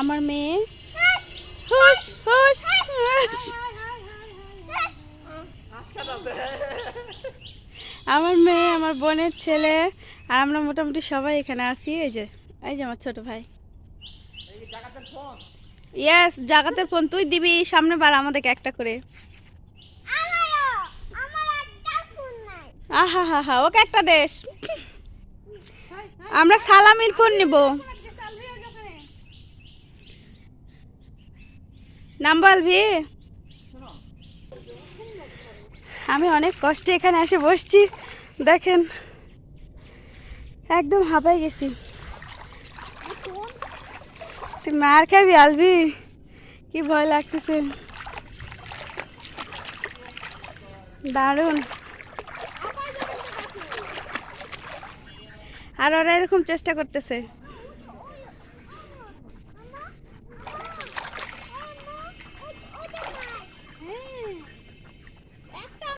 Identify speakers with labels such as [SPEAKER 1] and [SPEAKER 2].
[SPEAKER 1] আমার মেয়ে। হুস হুস। আমার মেয়ে, আমার বোনের ছেলে। আর আমরা মোটামুটি সবাই এখানে আছি, এই যে এই যে আমার ছোট ভাই। ইয়েস জাগাতের ফোন তুই দিবি, সামনে বার আমাদেরকে একটা করে। আহা হা হা ওকে একটা দেশ। আমরা সালামির ফোন নিব। নাম বলবি আমি অনেক কষ্টে এখানে এসে বসছি, দেখেন। একদম হাঁপাই গেছি। তুই মার খাবি আলবি কি ভয় লাগতেছে। দারুণ। আর ওরা এরকম চেষ্টা করতেছে।